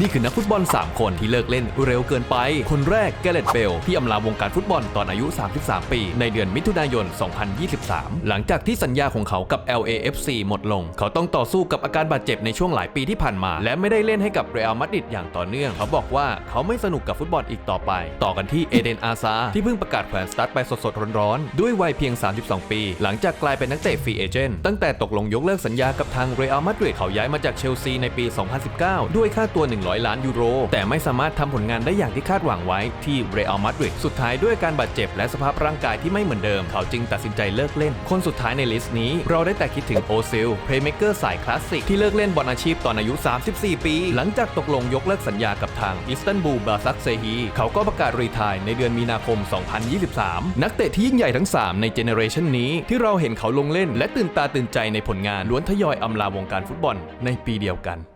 นี่คือนักฟุตบอล 3 คนที่เลิกเล่นเร็วเกินไป คนแรกแกเรตเบลที่อำลาวงการฟุตบอลตอนอายุ 33 ปี ในเดือนมิถุนายน 2023 หลังจากที่สัญญาของเขากับ LAFC หมดลง เขาต้องต่อสู้กับอาการบาดเจ็บในช่วงหลายปีที่ผ่านมา และไม่ได้เล่นให้กับเรอัลมาดริดอย่างต่อเนื่อง เขาบอกว่าเขาไม่สนุกกับฟุตบอลอีกต่อไป ต่อกันที่เอเดนอาซาที่เพิ่งประกาศแขวนสตาร์ทไปสดๆร้อนๆด้วยวัยเพียง 32 ปี หลังจากกลายเป็นนักเตะฟรีเอเจนต์ตั้งแต่ตกลงยกเลิกสัญญากับทางเรอัลมาดริดเขาย้ายมาจากเชลซีในปี 2019 ด้วยค่าตัว100 ล้านยูโร แต่ไม่สามารถทำผลงานได้อย่างที่คาดหวังไว้ที่เรอัลมาดริดสุดท้ายด้วยการบาดเจ็บและสภาพร่างกายที่ไม่เหมือนเดิม เขาจึงตัดสินใจเลิกเล่น คนสุดท้ายในลิสต์นี้ เราได้แต่คิดถึงโอซิลเพลย์เม k เกอร์สายคลาสสิกที่เลิกเล่นบอลอาชีพตอนอายุ 34 ปี หลังจากตกลงยกเลิกสัญญากับทางอิสตันบูลบาซักเซฮีเขาก็ประกาศรีทายในเดือนมีนาคม 2023 นักเตะที่ยิ่งใหญ่ทั้ง 3 ในเจเนอเรชันนี้ที่เราเห็นเขาลงเล่น และตื่นตาตื่นใจในผลงานล้วนทยอยอำลาวงการฟุตบอลในปีเดียวกัน